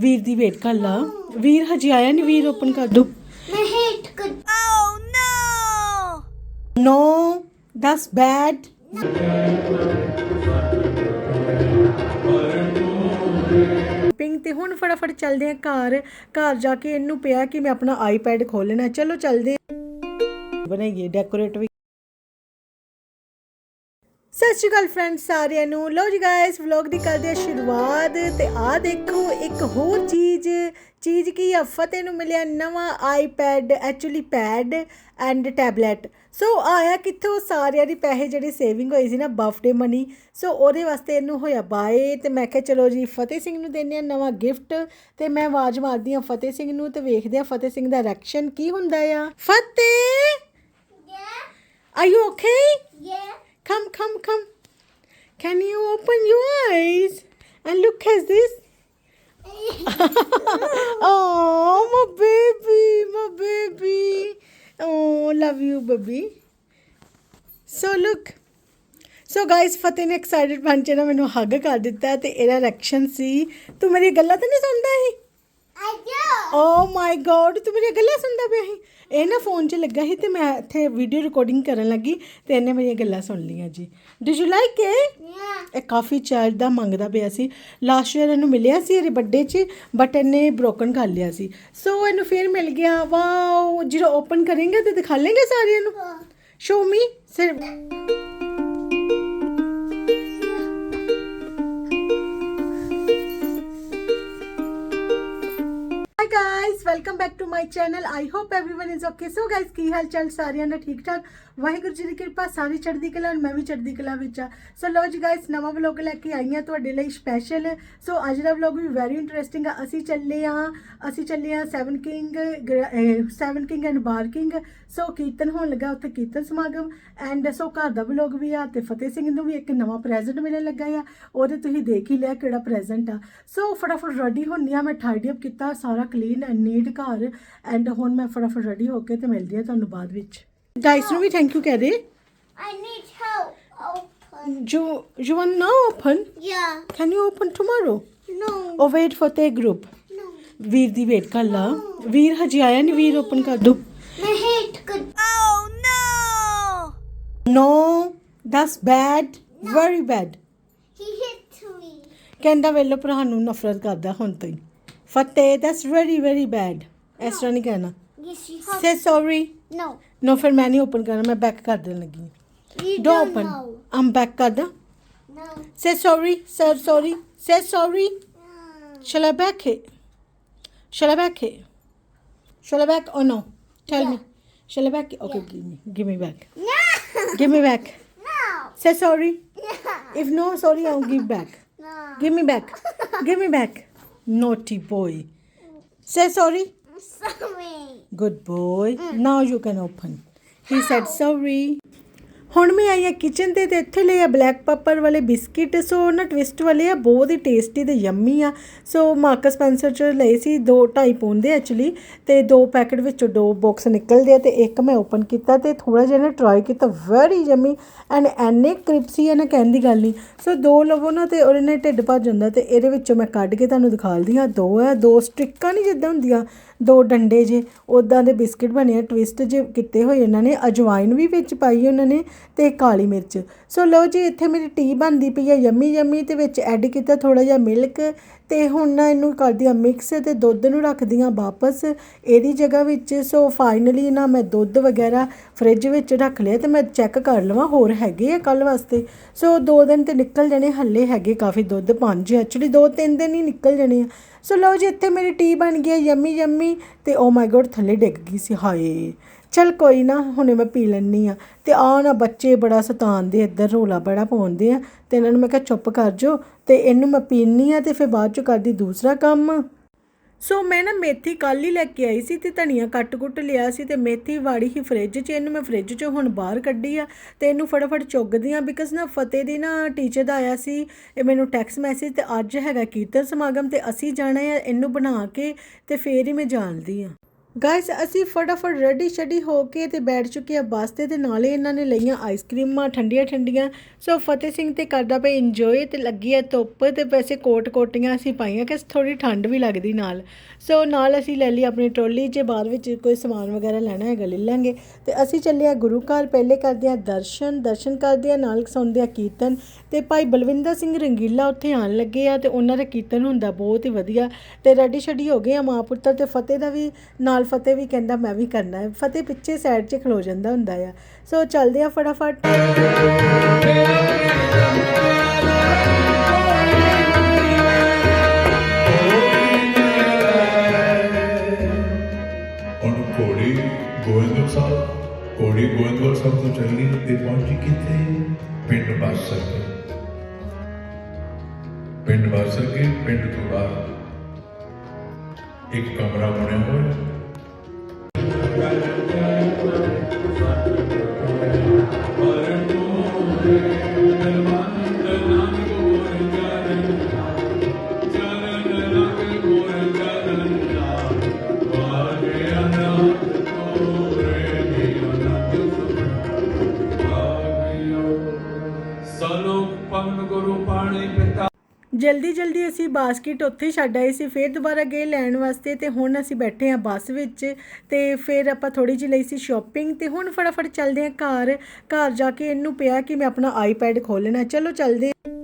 ਵੀਰ ਦੀ ਵੇਟ ਕਰ ਲਾ ਵੀਰ ਹਜੇ ਆਇਆ ਨਹੀਂ ਵੀਰ ਓਪਨ ਕਰ ਦੋ My head could. Oh no! No that's bad ਪਿੰਗ ਤੇ ਹੁਣ ਫਟਾਫਟ ਚੱਲਦੇ ਆ ਘਰ ਘਰ ਜਾ ਕੇ ਇਹਨੂੰ ਪਿਆ ਕਿ ਮੈਂ ਆਪਣਾ ਆਈਪੈਡ ਖੋਲਣਾ ਚਲੋ ਚੱਲਦੇ। ਬਣਾਈਏ ਡੈਕੋਰੇਟ ਵੀ ਸਤਿ ਸ਼੍ਰੀ ਅਕਾਲ ਫਰੈਂਡਸ ਸਾਰਿਆਂ ਨੂੰ। ਲਓ ਜੀ ਗਾਇਸ ਵਲੌਗ ਦੀ ਕਰਦੇ ਹਾਂ ਸ਼ੁਰੂਆਤ ਤੇ ਆਹ ਦੇਖੋ ਇੱਕ ਹੋਰ ਚੀਜ਼ ਚੀਜ਼ ਕੀ ਆ ਫਤਿਹ ਨੂੰ ਮਿਲਿਆ ਨਵਾਂ iPad actually pad and tablet so ਆਇਆ ਕਿੱਥੋਂ? ਸਾਰਿਆਂ ਦੀ ਪੈਸੇ ਜਿਹੜੀ ਸੇਵਿੰਗ ਹੋਈ ਸੀ ਨਾ ਬਰਥਡੇ ਮਨੀ ਸੋ ਉਹਦੇ ਵਾਸਤੇ ਇਹਨੂੰ ਹੋਇਆ ਬਾਏ ਤੇ ਮੈਂ ਕਿਹਾ ਚਲੋ ਜੀ ਫਤਿਹ ਸਿੰਘ ਨੂੰ ਦਿੰਦੇ ਆ ਨਵਾਂ ਗਿਫਟ ਤੇ ਮੈਂ ਆਵਾਜ਼ ਮਾਰਦੀ ਆ ਫਤਿਹ ਸਿੰਘ ਨੂੰ ਤੇ ਵੇਖਦੇ ਆ ਫਤਿਹ ਸਿੰਘ ਦਾ ਰਿਐਕਸ਼ਨ ਕੀ ਹੁੰਦਾ ਆ। Fateh? Are you okay Yeah? Come, come, come. Can you open your eyes and look at this? oh, my baby, my baby. Oh, love you, baby. So look. So guys Fateh ਨੇ excited ਬਣ ਕੇ ਨਾ ਮੈਨੂੰ ਹੱਗ ਕਰ ਦਿੱਤਾ ਤੇ ਇਹਦਾ reaction ਸੀ ਤੂੰ ਮੇਰੀ ਗੱਲਾਂ ਤਾਂ ਨਹੀਂ ਸੁਣਦਾ ਸੀ. ਓ ਮਾਈ ਗॉड ਤੂੰ ਮੇਰੀਆਂ ਗੱਲਾਂ ਸੁਣਦਾ ਪਿਆ ਸੀ? ਇਹ ਨਾ ਫੋਨ 'ਚ ਲੱਗਾ ਸੀ ਤੇ ਮੈਂ ਇੱਥੇ ਵੀਡੀਓ ਰਿਕਾਰਡਿੰਗ ਕਰਨ ਲੱਗੀ ਤੇ ਇਹਨੇ ਮੇਰੀਆਂ ਗੱਲਾਂ ਸੁਣ ਲਈਆਂ ਜੀ। Did you like it. ਇਹ ਕਾਫੀ ਚਾਈਲਡ ਦਾ ਮੰਗਦਾ ਪਿਆ ਸੀ। ਲਾਸਟ ਈਅਰ ਇਹਨੂੰ ਮਿਲਿਆ ਸੀ ਇਹਦੇ ਬਰਥਡੇ 'ਚ ਬਟ ਇਹਨੇ ਬ੍ਰੋਕਨ ਕਰ ਲਿਆ ਸੀ। ਸੋ ਇਹਨੂੰ ਫਿਰ ਮਿਲ ਗਿਆ। ਵਾਓ ਜਦੋਂ ਓਪਨ ਕਰਾਂਗੇ ਤੇ ਦਿਖਾ ਲੇਂਗੇ ਸਾਰਿਆਂ ਨੂੰ। ਸ਼ੋ ਮੀ ਸਿਰ guys welcome back to my channel I hope everyone is okay so guys ਕੀ ਹਾਲ ਚਾਲ ਸਾਰਿਆਂ ਦਾ ਠੀਕ ਠਾਕ ਵਾਹਿਗੁਰੂ ਜੀ ਦੀ ਕਿਰਪਾ ਸਾਰੀ ਚੜ੍ਹਦੀ ਕਲਾ ਔਰ ਮੈਂ ਵੀ ਚੜ੍ਹਦੀ ਕਲਾ ਵਿੱਚ ਆ ਸੋ ਲੋ ਜੀ ਗਾਇਸ ਨਵਾਂ ਵਲੌਗ ਲੈ ਕੇ ਆਈ ਹਾਂ ਤੁਹਾਡੇ ਲਈ ਸਪੈਸ਼ਲ ਸੋ ਅੱਜ ਦਾ ਵਲੌਗ ਵੀ ਵੈਰੀ ਇੰਟਰਸਟਿੰਗ ਆ ਅਸੀਂ ਚੱਲੇ ਆ ਅਸੀਂ ਚੱਲੇ ਆ seven king seven king and bar king so ਕੀਰਤਨ ਹੋਣ ਲੱਗਾ ਉੱਥੇ ਕੀਰਤਨ ਸਮਾਗਮ ਐਂਡ ਸੋ ਘਰ ਦਾ ਵਲੌਗ ਵੀ ਆ ਤੇ ਫਤਿਹ ਸਿੰਘ ਨੂੰ ਵੀ ਇੱਕ ਨਵਾਂ ਪ੍ਰੈਜ਼ੈਂਟ ਮਿਲਣ ਲੱਗਾ ਆ ਉਹਦੇ ਤੁਸੀਂ ਦੇਖ ਹੀ ਲਿਆ ਕਿਹੜਾ ਪ੍ਰੈਜ਼ੈਂਟ ਆ ਸੋ ਫਟਾਫਟ ਰੈਡੀ ਹੁੰਨੀ ਆ ਮੈਂ ਟਾਈਡੀ ਅਪ ਕੀਤਾ ਸਾਰਾ ਕਲੀਨ ਐਂਡ ਨੀਟ ਘਰ ਐਂਡ ਹੁਣ ਮੈਂ ਫਟਾਫਟ ਰੈਡੀ ਹੋ ਕੇ ਤੇ ਮਿਲਦੀ ਆ ਤੁਹਾਨੂੰ ਬਾਅਦ ਵਿੱਚ ਗਾਇਸ ਨੂੰ ਵੀ ਥੈਂਕ ਯੂ ਕਹਿ ਦੇ I need help. Open. ਜੋ you want now open Yeah. Can you open tomorrow No. Or wait for ਤੇ ਗਰੁੱਪ No. ਵੀਰ ਦੀ ਵੇਟ ਕਰ ਲਾ ਵੀਰ ਹਜੇ ਆਇਆ ਨਹੀਂ ਵੀਰ ਓਪਨ ਕਰ ਦੋ My head could. Oh no! No that's bad very bad He hit me. ਕਹਿੰਦਾ ਵੇਲੋ ਭਰਾ ਨੂੰ ਨਫ਼ਰਤ ਕਰਦਾ ਹੁਣ ਤੋਂ ਹੀ ਫਤਿਹ ਦੈਟਸ ਵੈਰੀ ਵੈਰੀ ਬੈਡ ਇਸ ਤਰ੍ਹਾਂ ਨਹੀਂ ਕਹਿਣਾ Yes, you have. Say sorry No. No ਫਿਰ ਮੈਂ ਨਹੀਂ ਓਪਨ ਕਰਨਾ ਮੈਂ ਬੈਕ ਕਰ ਦੇਣ ਲੱਗੀ You do don't open know. I'm back ਕਰਦਾ No. Say sorry sir sorry say sorry Mm. Shall I back it? Shall I back it? Shall I back or no? Tell me. Shall I back it? Okay, give me. Give me back. No. Give me back. No. Say sorry. No. If Naughty boy. Say sorry. I'm sorry. Good boy. Mm. Now you can open. He said sorry. ਹੁਣ ਮੈਂ ਆਈ ਆ kitchen ਤੇ ਤੇ ਇੱਥੇ ਲਿਆ black pepper ਵਾਲੇ biscuit so ਨਾ twist ਵਾਲੇ ਆ, ਬਹੁਤ ਹੀ ਟੇਸਟੀ ਤੇ ਯੰਮੀ ਆ। ਸੋ ਮਾਰਕਸ ਸਪੈਂਸਰ ਚ ਲਏ ਸੀ 2 2.5 ਪੌਂਡ ਦੇ ਐਕਚੁਅਲੀ ਤੇ ਦੋ ਪੈਕਟ ਵਿੱਚੋਂ ਦੋ ਬਾਕਸ ਨਿਕਲਦੇ ਆ ਤੇ ਇੱਕ ਮੈਂ ਓਪਨ ਕੀਤਾ ਤੇ ਥੋੜਾ ਜਿਹਾ ਨਾ ਟਰਾਈ ਕੀਤਾ ਵੈਰੀ ਯੰਮੀ ਐਂਡ ਐਨੇ ਕ੍ਰਿਪਸੀ ਆ ਨਾ ਕਹਿਣ ਦੀ ਗੱਲ ਨਹੀਂ। ਸੋ ਦੋ ਲਵੋ ਨਾ ਤੇ ਉਹਦੇ ਨਾਲ ਢਿੱਡ ਭੱਜ ਜਾਂਦਾ ਤੇ ਇਹਦੇ ਵਿੱਚੋਂ ਮੈਂ ਕੱਢ ਕੇ ਤੁਹਾਨੂੰ ਦਿਖਾਲਦੀ ਹਾਂ। ਦੋ ਆ, ਦੋ ਸਟ੍ਰਿਕਾਂ ਨਹੀਂ ਜਿੱਦਾਂ ਹੁੰਦੀਆਂ, ਦੋ ਡੰਡੇ ਜੇ ਉਦਾਂ ਦੇ ਬਿਸਕਿਟ ਬਣੇ ਆ ਟਵਿਸਟ ਜੇ ਕੀਤੇ ਹੋਏ ਇਹਨਾਂ ਨੇ, ਅਜਵਾਇਨ ਵੀ ਵਿੱਚ ਪਾਈ ਉਹਨਾਂ ਨੇ ਤੇ ਕਾਲੀ ਮਿਰਚ। ਸੋ ਲਓ ਜੀ, ਇੱਥੇ ਮੇਰੀ ਟੀ ਬਣਦੀ ਪਈ ਹੈ ਯੰਮੀ ਯੰਮੀ, ਤੇ ਵਿੱਚ ਐਡ ਕੀਤਾ ਥੋੜਾ ਜਿਹਾ ਮਿਲਕ ਤੇ ਹੁਣ ਨਾ ਇਹਨੂੰ ਕਰਦੀ ਆ ਮਿਕਸ ਤੇ ਦੁੱਧ ਨੂੰ ਰੱਖਦੀ ਆ ਵਾਪਸ ਇਹਦੀ ਜਗ੍ਹਾ ਵਿੱਚ। ਸੋ ਫਾਈਨਲੀ ਨਾ ਮੈਂ ਦੁੱਧ ਵਗੈਰਾ ਫ੍ਰਿਜ ਵਿੱਚ ਰੱਖ ਲਿਆ ਤੇ ਮੈਂ ਚੈੱਕ ਕਰ ਲਵਾਂ ਹੋਰ ਹੈਗੇ ਆ ਕੱਲ ਵਾਸਤੇ। ਸੋ ਦੋ ਦਿਨ ਤੇ ਨਿਕਲ ਜਾਣੇ, ਹੱਲੇ ਹੈਗੇ ਕਾਫੀ ਦੁੱਧ, ਪੰਜ ਐਕਚੁਅਲੀ ਦੋ ਤਿੰਨ ਦਿਨ ਹੀ ਨਿਕਲ ਜਾਣੇ ਆ। ਸੋ ਲਓ ਜੀ, ਇੱਥੇ ਮੇਰੀ ਟੀ ਬਣ ਗਈ ਹੈ ਯੰਮੀ ਯੰਮੀ, ਤੇ ਓ ਮਾਈ ਗੋਡ ਥੱਲੇ ਡਿੱਗ ਗਈ ਸੀ, ਹਾਏ। ਚਲ ਕੋਈ ਨਾ, ਹੁਣੇ ਮੈਂ ਪੀ ਲੈਣੀ ਆ ਤੇ ਆ ਨਾ ਬੱਚੇ ਬੜਾ ਸਤਾਉਂਦੇ ਇੱਧਰ ਰੋਲਾ ਬੜਾ ਪਾਉਂਦੇ ਆ। ਤੇ ਇਹਨਾਂ ਨੂੰ ਮੈਂ ਕਿਹਾ, ਚੁੱਪ ਕਰ ਜੋ ਤੇ ਇਹਨੂੰ ਮੈਂ ਪੀਣੀ ਆ ਤੇ ਫਿਰ ਬਾਅਦ ਚ ਕਰਦੀ ਦੂਸਰਾ ਕੰਮ। ਸੋ ਮੈਂ ਨਾ ਮੇਥੀ ਕੱਲ ਹੀ ਲੈ ਕੇ ਆਈ ਸੀ ਤੇ ਧਨੀਆ ਕੱਟ-ਕੁੱਟ ਲਿਆ ਸੀ ਤੇ ਮੇਥੀ ਵਾੜੀ ਹੀ ਫ੍ਰਿਜ 'ਚ, ਇਹਨੂੰ ਮੈਂ ਫ੍ਰਿਜ 'ਚੋਂ ਹੁਣ ਬਾਹਰ ਕੱਢੀ ਆ। ਤੇ ਇਹਨੂੰ ਫਟਾਫਟ ਚੁੱਗਦੀ ਆ ਬਿਕਾਜ਼ ਨਾ ਫਤਿਹ ਦੀ ਨਾ ਟੀਚਰ ਦਾ ਆਇਆ ਸੀ, ਇਹ ਮੈਨੂੰ ਟੈਕਸ ਮੈਸੇਜ ਤੇ ਅੱਜ ਹੈਗਾ ਕੀਰਤਨ ਸਮਾਗਮ ਤੇ ਅਸੀਂ ਜਾਣਾ ਆ ਇਹਨੂੰ ਬਣਾ ਕੇ ਤੇ ਫੇਰ ਹੀ ਮੈਂ ਜਾਣਦੀ ਆ ਗਾਇਸ ਅਸੀਂ ਫਟਾਫਟ ਰੈਡੀ ਸ਼ੈਡੀ ਹੋ ਕੇ ਤੇ ਬੈਠ ਚੁੱਕੇ ਆ ਬੱਸ ਤੇ ਤੇ ਨਾਲੇ ਇਹਨਾਂ ਨੇ ਲਈਆਂ ਆਈਸਕ੍ਰੀਮਾਂ ਠੰਡੀਆਂ ਠੰਡੀਆਂ। ਸੋ ਫਤਿਹ ਸਿੰਘ ਤੇ ਕਰਦਾ ਪਿਆ ਇੰਜੋਏ ਤੇ ਲੱਗੀ ਆ ਧੁੱਪ ਤੇ ਵੈਸੇ ਕੋਟ ਕੋਟੀਆਂ ਅਸੀਂ ਪਾਈਆਂ ਕਿ ਥੋੜੀ ਠੰਡ ਵੀ ਲੱਗਦੀ ਨਾਲ। ਸੋ ਨਾਲ ਅਸੀਂ ਲੈ ਲਈ ਆਪਣੀ ਟਰੋਲੀ ਜੇ ਬਾਅਦ ਵਿੱਚ ਕੋਈ ਸਮਾਨ ਵਗੈਰਾ ਲੈਣਾ ਹੈਗਾ ਲੈ ਲਾਂਗੇ। ਤੇ ਅਸੀਂ ਚੱਲੇ ਆ ਗੁਰੂ ਘਰ, ਪਹਿਲੇ ਕਰਦੇ ਆ ਦਰਸ਼ਨ ਦਰਸ਼ਨ ਕਰਦੇ ਆ ਨਾਲ ਸੁਣਦੇ ਆ ਕੀਰਤਨ। ਤੇ ਭਾਈ ਬਲਵਿੰਦਰ ਸਿੰਘ ਰੰਗੀਲਾ ਉੱਥੇ ਆਣ ਲੱਗੇ ਆ ਤੇ ਉਹਨਾਂ ਦਾ ਕੀਰਤਨ ਹੁੰਦਾ ਬਹੁਤ ਹੀ ਵਧੀਆ। ਤੇ ਰੈਡੀ ਸ਼ੈਡੀ ਹੋ ਗਏ ਆ ਮਾਂ ਪੁੱਤਰ ਤੇ ਫਤਿਹ ਦਾ ਵੀ ਨਾਲ ਫਤਿਹ ਵੀ ਕਹਿੰਦਾ ਮੈਂ ਵੀ ਕਰਨਾ ਹੈ। ਫਤਿਹ ਪਿੱਛੇ ਸਾਈਡ 'ਚ ਖਲੋ ਜਾਂਦਾ ਹੁੰਦਾ ਆ। ਸੋ ਚੱਲਦੇ ਆ ਫਟਾਫਟ। ਹੁਣ ਘੋੜੀ ਗੋਇੰਦਵਾਲ ਸਾਹਿਬ, ਘੋੜੀ ਗੋਇੰਦਵਾਲ ਸਾਹਿਬ ਤੋਂ ਚੱਲੀ ਤੇ ਪਹੁੰਚੀ ਕਿੱਥੇ? ਪਿੰਡ ਬਾਸਰ ਪਿੰਡ ਬਾਸਰ ਕੇ, ਪਿੰਡ ਤੋਂ ਬਾਹਰ। ਇੱਕ ਕਮਰਾ ਬਣਿਆ ਹੋਇਆ। everybody. ਜਲਦੀ ਜਲਦੀ ਅਸੀਂ ਬਾਸਕਟ ਉੱਥੇ ਹੀ ਛੱਡ ਆਏ ਸੀ, ਫਿਰ ਦੁਬਾਰਾ ਗਏ ਲੈਣ ਵਾਸਤੇ ਤੇ ਹੁਣ ਅਸੀਂ ਬੈਠੇ ਹਾਂ ਬੱਸ ਵਿੱਚ ਤੇ ਫਿਰ ਆਪਾਂ ਥੋੜੀ ਜਿਹੀ ਲਈ ਸੀ ਸ਼ਾਪਿੰਗ ਤੇ ਹੁਣ ਫਟਾਫਟ ਚੱਲਦੇ ਹਾਂ ਘਰ ਘਰ ਜਾ ਕੇ ਇਹਨੂੰ ਪਿਆ ਕਿ ਮੈਂ ਆਪਣਾ ਆਈਪੈਡ ਖੋਲਣਾ ਚਲੋ ਚੱਲਦੇ ਹਾਂ।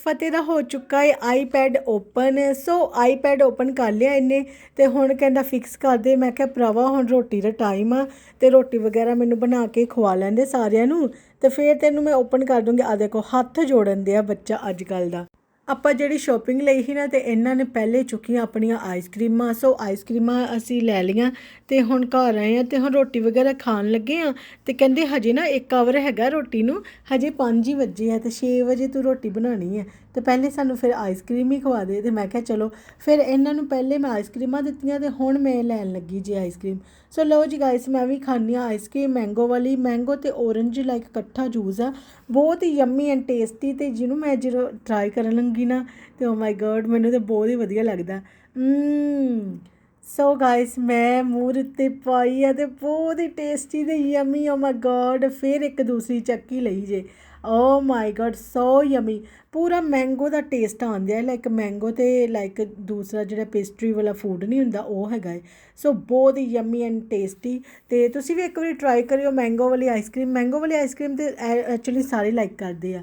ਫਤਿਹ ਦਾ ਹੋ ਚੁੱਕਾ ਹੈ iPad open so iPad open ਕਰ ਲਿਆ ਇਹਨੇ ਤੇ ਹੁਣ ਕਹਿੰਦਾ ਫਿਕਸ ਕਰ ਦੇ। ਮੈਂ ਕਿਹਾ, ਭਰਾਵਾ, ਹੁਣ ਰੋਟੀ ਦਾ ਟਾਈਮ ਆ ਤੇ ਰੋਟੀ ਵਗੈਰਾ ਮੈਨੂੰ ਬਣਾ ਕੇ ਖਵਾ ਲੈਂਦੇ ਸਾਰਿਆਂ ਨੂੰ ਤੇ ਫਿਰ ਤੈਨੂੰ ਮੈਂ ਓਪਨ ਕਰ ਦੂੰਗੀ। ਆ ਦੇਖੋ, ਹੱਥ ਜੋੜਨ ਦੇ ਆ ਬੱਚਾ ਅੱਜ ਕੱਲ ਦਾ। ਆਪਾਂ ਜਿਹੜੀ ਸ਼ਾਪਿੰਗ ਲਈ ਸੀ ਨਾ ਤੇ ਇਹਨਾਂ ਨੇ ਪਹਿਲੇ ਚੁੱਕੀਆਂ ਆਪਣੀਆਂ ਆਈਸਕ੍ਰੀਮਾਂ ਸੋ ਆਈਸਕ੍ਰੀਮਾਂ ਅਸੀਂ ਲੈ ਲਈਆਂ ਤੇ ਹੁਣ ਘਰ ਆਏ ਆ ਤੇ ਹੁਣ ਰੋਟੀ ਵਗੈਰਾ ਖਾਣ ਲੱਗੇ ਆ ਤੇ ਕਹਿੰਦੇ ਹਜੇ ਨਾ ਇੱਕ ਆਵਰ ਹੈਗਾ ਰੋਟੀ ਨੂੰ, ਹਜੇ 5 ਹੀ ਵਜੇ ਆ ਤੇ 6 ਵਜੇ ਤੂੰ ਰੋਟੀ ਬਣਾਉਣੀ ਹੈ। ਤੇ ਪਹਿਲੇ ਸਾਨੂੰ ਫਿਰ ਆਈਸਕ੍ਰੀਮ ਹੀ ਖਵਾ ਦੇ ਤੇ ਮੈਂ ਕਿਹਾ ਚਲੋ, ਫਿਰ ਇਹਨਾਂ ਨੂੰ ਪਹਿਲੇ ਮੈਂ ਆਈਸਕ੍ਰੀਮਾਂ ਦਿੱਤੀਆਂ ਤੇ ਹੁਣ ਮੈਂ ਲੈਣ ਲੱਗੀ ਜੀ ਆਈਸਕ੍ਰੀਮ ਸੋ ਲਓ ਜੀ ਗਾਇਸ ਮੈਂ ਵੀ ਖਾਂਦੀ ਹਾਂ ਆਈਸਕ੍ਰੀਮ ਮੈਂਗੋ ਵਾਲੀ ਮੈਂਗੋ ਤੇ ਔਰੰਜ ਲਾਈਕ ਇਕੱਠਾ ਜੂਸ ਆ। ਬਹੁਤ ਹੀ ਯੰਮੀ ਐਂਡ ਟੇਸਟੀ ਤੇ ਜਿਹਨੂੰ ਮੈਂ ਜਦੋਂ ਟਰਾਈ ਕਰਨ ਲੱਗੀ ਨਾ, ਤੇ ਓ ਮਾਈ ਗॉड ਮੈਨੂੰ ਤੇ ਬਹੁਤ ਹੀ ਵਧੀਆ ਲੱਗਦਾ। ਮਮ ਸੋ ਗਾਇਸ ਮੈਂ ਮੂੰਹ ਉੱਤੇ ਪਾਈ ਆ ਤੇ ਬਹੁਤ ਹੀ ਟੇਸਟੀ ਤੇ ਯਮੀ ਓ ਮਾਈ ਗॉड ਫਿਰ ਇੱਕ ਦੂਸਰੀ ਚੱਕੀ ਲਈ ਜੇ। Oh my god so yummy ਪੂਰਾ ਮੈਂਗੋ ਦਾ ਟੇਸਟ ਆਉਂਦਾ ਹੈ ਲਾਈਕ ਮੈਂਗੋ ਤੇ ਲਾਈਕ ਦੂਸਰਾ ਜਿਹੜਾ ਪੇਸਟਰੀ ਵਾਲਾ ਫੂਡ ਨਹੀਂ ਹੁੰਦਾ, ਉਹ ਹੈਗਾ ਹੈ। ਸੋ ਬਹੁਤ ਹੀ ਯਮੀ ਐਂਡ ਟੇਸਟੀ ਤੇ ਤੁਸੀਂ ਵੀ ਇੱਕ ਵਾਰੀ ਟਰਾਈ ਕਰਿਓ ਮੈਂਗੋ ਵਾਲੀ ਆਈਸਕ੍ਰੀਮ ਮੈਂਗੋ ਵਾਲੀ ਆਈਸਕ੍ਰੀਮ ਤੇ ਐਕਚੁਅਲੀ ਸਾਰੇ ਲਾਈਕ ਕਰਦੇ ਆ।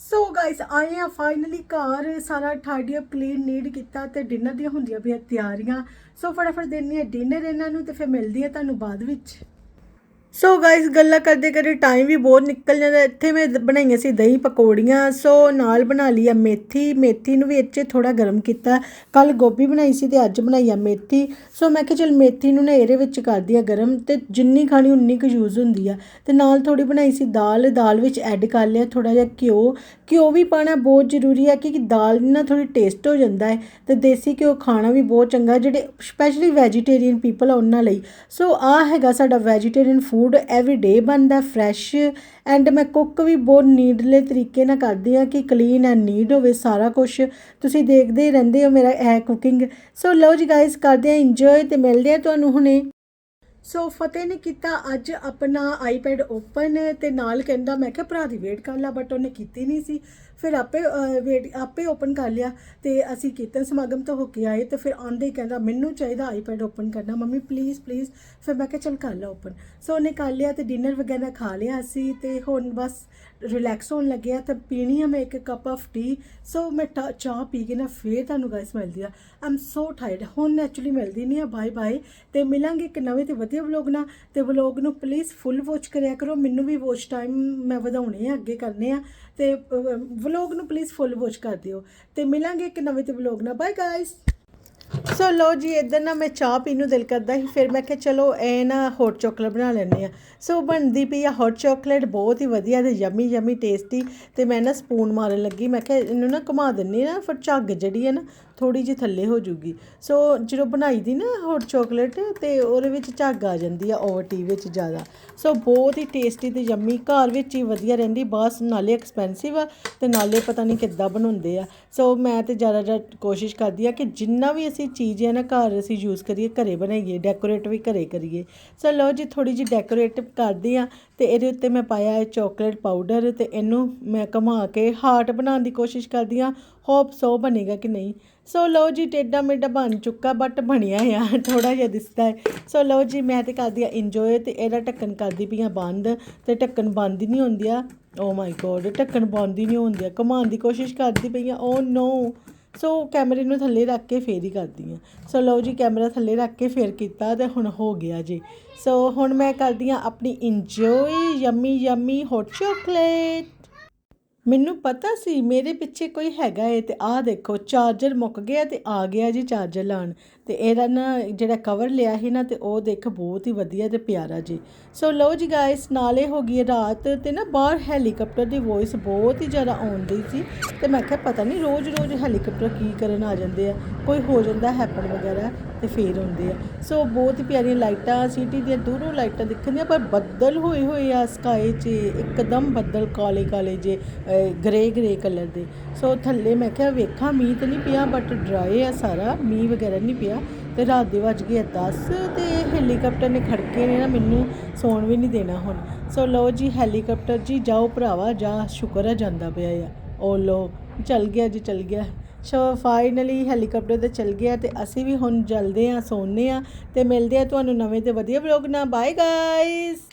ਸੋ ਗਾਇਸ ਆਏ ਆ ਫਾਈਨਲੀ ਘਰ। ਸਾਰਾ ਠਾੜੀ ਅਪ ਕਲੀਨ ਨੀਡ ਕੀਤਾ ਤੇ ਡਿਨਰ ਦੀਆਂ ਹੁੰਦੀਆਂ ਪਈਆਂ ਤਿਆਰੀਆਂ। ਸੋ ਫਟਾਫਟ ਦੇਣੀ ਹੈ ਡਿਨਰ ਇਹਨਾਂ ਨੂੰ ਤੇ ਫਿਰ ਮਿਲਦੀ ਹੈ ਤੁਹਾਨੂੰ ਬਾਅਦ ਵਿੱਚ। ਸੋ ਗਾਇਸ ਗੱਲਾਂ ਕਰਦੇ ਕਰਦੇ ਟਾਈਮ ਵੀ ਬਹੁਤ ਨਿਕਲ ਜਾਂਦਾ। ਇੱਥੇ ਮੈਂ ਬਣਾਈਆਂ ਸੀ ਦਹੀਂ ਪਕੌੜੀਆਂ। ਸੋ ਨਾਲ ਬਣਾ ਲਈ ਆ ਮੇਥੀ। ਮੇਥੀ ਨੂੰ ਵੀ ਇੱਥੇ ਥੋੜਾ ਗਰਮ ਕੀਤਾ। ਕੱਲ ਗੋਭੀ ਬਣਾਈ ਸੀ ਤੇ ਅੱਜ ਬਣਾਈ ਆ ਮੇਥੀ। ਸੋ ਮੈਂ ਕਿਹਾ ਚਲ ਮੇਥੀ ਨੂੰ ਨਾ ਇਹਦੇ ਵਿੱਚ ਕਰਦੀ ਆ ਗਰਮ ਤੇ ਜਿੰਨੀ ਖਾਣੀ ਉਨੀ ਕੁ ਯੂਜ਼ ਹੁੰਦੀ ਆ। ਤੇ ਨਾਲ ਥੋੜੀ ਬਣਾਈ ਸੀ ਦਾਲ। ਦਾਲ ਵਿੱਚ ਐਡ ਕਰ ਲਿਆ ਥੋੜਾ ਜਿਹਾ ਘਿਓ। ਘਿਓ ਵੀ ਪਾਣਾ ਬਹੁਤ ਜ਼ਰੂਰੀ ਆ ਕਿ ਦਾਲ ਨਾਲ ਥੋੜੀ ਟੇਸਟ ਹੋ ਜਾਂਦਾ ਹੈ। ਤੇ ਦੇਸੀ ਘਿਓ ਖਾਣਾ ਵੀ ਬਹੁਤ ਚੰਗਾ, ਜਿਹੜੇ ਸਪੈਸ਼ਲੀ ਵੈਜੀਟੇਰੀਅਨ ਪੀਪਲ ਆ ਉਹਨਾਂ ਲਈ। ਸੋ ਆ ਹੈਗਾ ਸਾਡਾ ਵੈਜੀਟੇਰੀਅਨ ਫੂਡ ਐਵਰੀ ਡੇ ਬਣਦਾ ਫਰੈਸ਼ ਐਂਡ ਮੈਂ ਕੁੱਕ ਵੀ ਬਹੁਤ ਨੀਡਲੇ ਤਰੀਕੇ ਨਾਲ ਕਰਦੀ ਆ ਕਿ ਕਲੀਨ ਐਂਡ ਨੀਡ ਹੋਵੇ ਸਾਰਾ ਕੁਝ ਤੁਸੀਂ ਦੇਖਦੇ ਹੀ ਰਹਿੰਦੇ ਹੋ ਮੇਰਾ ਇਹ ਕੁਕਿੰਗ ਸੋ ਲਓ ਜੀ ਗਾਇਸ ਕਰਦੇ ਆ ਇੰਜੋਏ ਤੇ ਮਿਲਦੇ ਆ ਤੁਹਾਨੂੰ ਹੁਣੇ। ਸੋ ਫਤਿਹ ਨੇ ਕੀਤਾ ਅੱਜ ਆਪਣਾ ਆਈਪੈਡ ਓਪਨ ਤੇ ਨਾਲ ਕਹਿੰਦਾ ਮੈਂ ਕਿਹਾ ਭਰਾ ਦੀ ਵੇਟ ਕਰ ਲਾ ਬਟ ਉਹਨੇ ਕੀਤੀ ਨਹੀਂ ਸੀ। ਫਿਰ ਆਪੇ ਵੇਟ, ਆਪੇ ਓਪਨ ਕਰ ਲਿਆ ਤੇ ਅਸੀਂ ਕੀਰਤਨ ਸਮਾਗਮ ਤੋਂ ਹੋ ਕੇ ਆਏ ਤੇ ਫਿਰ ਆਂਦੇ ਹੀ ਕਹਿੰਦਾ ਮੈਨੂੰ ਚਾਹੀਦਾ ਆਈਪੈਡ ਓਪਨ ਕਰਨਾ, ਮੰਮੀ ਪਲੀਜ਼ ਪਲੀਜ਼ ਫਿਰ ਮੈਂ ਕਿਹਾ ਚਲ ਕਰ ਲਾ ਓਪਨ ਸੋ ਉਹਨੇ ਕਰ ਲਿਆ ਤੇ ਡਿਨਰ ਵਗੈਰਾ ਖਾ ਲਿਆ ਅਸੀਂ ਤੇ ਹੁਣ ਬਸ ਰਿਲੈਕਸ ਹੋਣ ਲੱਗਿਆ ਤੇ ਪੀਣੀ ਆ ਮੈਂ ਇੱਕ ਕੱਪ ਆਫ ਟੀ ਸੋ ਮੈਂ ਟਾ- ਚਾਹ ਪੀ ਕੇ ਨਾ ਫੇਰ ਤੁਹਾਨੂੰ ਗਾਇਸ ਮਿਲਦੀ ਆ। ਆਮ ਸੋ ਟਾਇਰਡ ਹੁਣ ਐਕਚੁਅਲੀ ਮਿਲਦੀ ਨਹੀਂ ਆ ਬਾਏ ਬਾਏ ਤੇ ਮਿਲਾਂਗੇ ਇੱਕ ਨਵੇਂ ਤੇ ਵਧੀਆ ਵਲੌਗ ਨਾਲ ਤੇ ਵਲੌਗ ਨੂੰ ਪਲੀਜ਼ ਫੁੱਲ ਵਾਚ ਕਰਿਆ ਕਰੋ। ਮੈਨੂੰ ਵੀ ਵਾਚ ਟਾਈਮ ਮੈਂ ਵਧਾਉਣੇ ਆ, ਅੱਗੇ ਕਰਨੇ ਆ। ਤੇ ਵਲੌਗ ਨੂੰ ਪਲੀਜ਼ ਫੁੱਲ ਵਾਚ ਕਰ ਦਿਓ। ਤੇ ਮਿਲਾਂਗੇ ਇੱਕ ਨਵੇਂ ਤੇ ਵਲੌਗ ਨਾਲ। ਬਾਏ ਗਾਇਸ ਸੋ ਲੋ ਜੀ, ਇਧਰ ਨਾ ਮੈਂ ਚਾਹ ਪੀਣ ਨੂੰ ਦਿਲ ਕਰਦਾ ਸੀ, ਫਿਰ ਮੈਂ ਕਿਹਾ ਚਲੋ ਇਹ ਨਾ ਹੌਟ ਚਾਕਲੇਟ ਬਣਾ ਲੈਂਦੇ ਆ ਸੋ ਬਣਦੀ ਪਈ ਆ ਹੌਟ ਚਾਕਲੇਟ ਬਹੁਤ ਹੀ ਵਧੀਆ ਤੇ ਯਮੀ ਯਮੀ ਟੇਸਟੀ ਤੇ ਮੈਂ ਨਾ ਸਪੂਨ ਮਾਰਨ ਲੱਗੀ। ਮੈਂ ਕਿਹਾ ਇਹਨੂੰ ਨਾ ਘੁਮਾ ਦਿੰਨੀ ਨਾ, ਫਿਰ ਝੱਗ ਜਿਹੜੀ ਹੈ ਨਾ ਥੋੜੀ ਜਿਹੀ ਥੱਲੇ ਹੋ ਜੂਗੀ। ਸੋ ਜਦੋਂ ਬਣਾਈ ਦੀ ਨਾ ਹੌਟ ਚਾਕਲੇਟ ਤੇ ਉਹਦੇ ਵਿੱਚ ਝੱਗ ਆ ਜਾਂਦੀ ਆ ਓਵਰ ਟੀ ਵਿੱਚ ਜ਼ਿਆਦਾ। ਸੋ ਬਹੁਤ ਹੀ ਟੇਸਟੀ ਤੇ ਯਮੀ ਘਰ ਵਿੱਚ ਹੀ ਵਧੀਆ ਰਹਿੰਦੀ, ਬਸ ਨਾਲੇ ਐਕਸਪੈਂਸਿਵ ਆ ਤੇ ਨਾਲੇ ਪਤਾ ਨਹੀਂ ਕਿੱਦਾਂ ਬਣਾਉਂਦੇ ਆ। ਸੋ ਮੈਂ ਤੇ ਜ਼ਿਆਦਾ ਜ਼ਿਆਦਾ ਕੋਸ਼ਿਸ਼ ਕਰਦੀ ਆ ਕਿ ਜਿੰਨਾ ਵੀ ਅਸੀਂ ਚੀਜ਼ ਹੈ ਨਾ ਘਰ ਅਸੀਂ ਯੂਜ਼ ਕਰੀਏ, ਘਰੇ ਬਣਾਈਏ ਡੈਕੋਰੇਟ ਵੀ ਘਰੇ ਕਰੀਏ। ਸੋ ਲਓ ਜੀ ਥੋੜੀ ਜਿਹੀ ਡੈਕੋਰੇਟ ਕਰਦੀ ਆ ਤੇ ਇਹਦੇ ਉੱਤੇ ਮੈਂ ਪਾਇਆ ਹੈ ਚਾਕਲੇਟ ਪਾਊਡਰ ਤੇ ਇਹਨੂੰ ਮੈਂ ਘੁਮਾ ਕੇ ਹਾਰਟ ਬਣਾਉਣ ਦੀ ਕੋਸ਼ਿਸ਼ ਕਰਦੀ ਆ। ਹੋਪ ਸੋ ਬਣੇਗਾ ਕਿ ਨਹੀਂ। ਸੋ ਲਓ ਜੀ, ਟੇਡਾ ਮੇਡਾ ਬਣ ਚੁੱਕਾ ਬਟ ਬਣਿਆ ਆ ਥੋੜਾ ਜਿਹਾ ਦਿਸਦਾ ਹੈ। ਸੋ ਲਓ ਜੀ, ਮੈਂ ਤੇ ਕਰਦੀ ਆ ਇੰਜੋਏ ਤੇ ਇਹਦਾ ਢੱਕਣ ਕਰਦੀ ਪਈ ਆ ਬੰਦ ਤੇ ਢੱਕਣ ਬੰਦ ਹੀ ਨਹੀਂ ਹੁੰਦੀ ਆ। ਓ ਮਾਈ ਗੋਡ ਢੱਕਣ ਬੰਦ ਹੀ ਨਹੀਂ ਹੁੰਦੀ ਆ। ਘੁਮਾਉਣ ਦੀ ਕੋਸ਼ਿਸ਼ ਕਰਦੀ ਪਈ ਆ ਓ ਨੋ ਸੋ ਕੈਮਰੇ ਨੂੰ ਥੱਲੇ ਰੱਖ ਕੇ ਫੇਰ ਹੀ ਕਰਦੀ ਆ ਸੋ ਲਓ ਜੀ, ਕੈਮਰਾ ਥੱਲੇ ਰੱਖ ਕੇ ਫੇਰ ਕੀਤਾ ਤੇ ਹੁਣ ਹੋ ਗਿਆ ਜੀ। ਸੋ ਹੁਣ ਮੈਂ ਕਰਦੀ ਆ ਆਪਣੀ enjoy yummy yummy hot chocolate ਮੈਨੂੰ ਪਤਾ ਸੀ ਮੇਰੇ ਪਿੱਛੇ ਕੋਈ ਹੈਗਾ ਏ ਤੇ ਆਹ ਦੇਖੋ, ਚਾਰਜਰ ਮੁੱਕ ਗਿਆ ਤੇ ਆ ਗਿਆ ਜੀ ਚਾਰਜਰ ਲਾਉਣ। ਤੇ ਇਹਦਾ ਨਾ ਜਿਹੜਾ ਕਵਰ ਲਿਆ ਸੀ ਨਾ ਤੇ ਉਹ ਦੇਖ ਬਹੁਤ ਹੀ ਵਧੀਆ ਤੇ ਪਿਆਰਾ ਜੀ। ਸੋ ਲਓ ਜੀ ਗਾਇਸ ਨਾਲੇ ਹੋ ਗਈ ਰਾਤ ਤੇ ਨਾ ਬਾਹਰ ਹੈਲੀਕਾਪਟਰ ਦੀ ਵੌਇਸ ਬਹੁਤ ਹੀ ਜ਼ਿਆਦਾ ਆਉਂਦੀ ਸੀ ਤੇ ਮੈਂ ਕਿਹਾ ਪਤਾ ਨਹੀਂ ਰੋਜ਼-ਰੋਜ਼ ਹੈਲੀਕਾਪਟਰ ਕੀ ਕਰਨ ਆ ਜਾਂਦੇ ਆ, ਕੋਈ ਹੋ ਜਾਂਦਾ ਹੈਪਨ ਵਗੈਰਾ ਤੇ ਫੇਰ ਹੁੰਦੇ ਆ। ਸੋ ਬਹੁਤ ਹੀ ਪਿਆਰੀਆਂ ਲਾਈਟਾਂ ਸਿਟੀ ਦੀਆਂ ਦੂਰੋਂ ਲਾਈਟਾਂ ਦਿਖਣੀਆਂ ਪਰ ਬੱਦਲ ਹੋਏ ਹੋਏ ਆ ਸਕਾਈ 'ਚ, ਇੱਕਦਮ ਬੱਦਲ ਕਾਲੇ ਕਾਲੇ ਜੇ ਗ੍ਰੇ ਗ੍ਰੇ ਕਲਰ ਦੇ। ਸੋ ਥੱਲੇ ਮੈਂ ਕਿਹਾ ਵੇਖਾਂ ਮੀਂਹ ਤਾਂ ਨਹੀਂ ਪਿਆ ਬਟ ਡਰਾਏ ਆ ਸਾਰਾ, ਮੀਂਹ ਵਗੈਰਾ ਨਹੀਂ ਪਿਆ। ਤੇ ਰਾਤ ਦੀ ਵੱਜ ਗਏ 10 ਤੇ ਹੈਲੀਕਾਪਟਰ ਨੇ ਖੜਕੇ ਨੇ ਨਾ ਮੈਨੂੰ ਸੌਣ ਵੀ ਨਹੀਂ ਦੇਣਾ ਹੁਣ। ਸੋ ਲਓ ਜੀ ਹੈਲੀਕਾਪਟਰ ਜੀ, ਜਾਓ ਭਰਾਵਾ, ਜਾ ਸ਼ੁਕਰ ਹੈ ਜਾਂਦਾ ਪਿਆ ਆ। ਓ ਲੋ ਚੱਲ ਗਿਆ ਜੀ, ਚੱਲ ਗਿਆ। ਸੋ ਫਾਈਨਲੀ ਹੈਲੀਕਾਪਟਰ ਤੇ ਚੱਲ ਗਿਆ ਤੇ ਅਸੀਂ ਵੀ ਹੁਣ ਜਲਦੇ ਆ, ਸੌਂਦੇ ਆ ਤੇ ਮਿਲਦੇ ਆ ਤੁਹਾਨੂੰ ਨਵੇਂ ਤੇ ਵਧੀਆ ਵਲੌਗ ਨਾਲ। Bye guys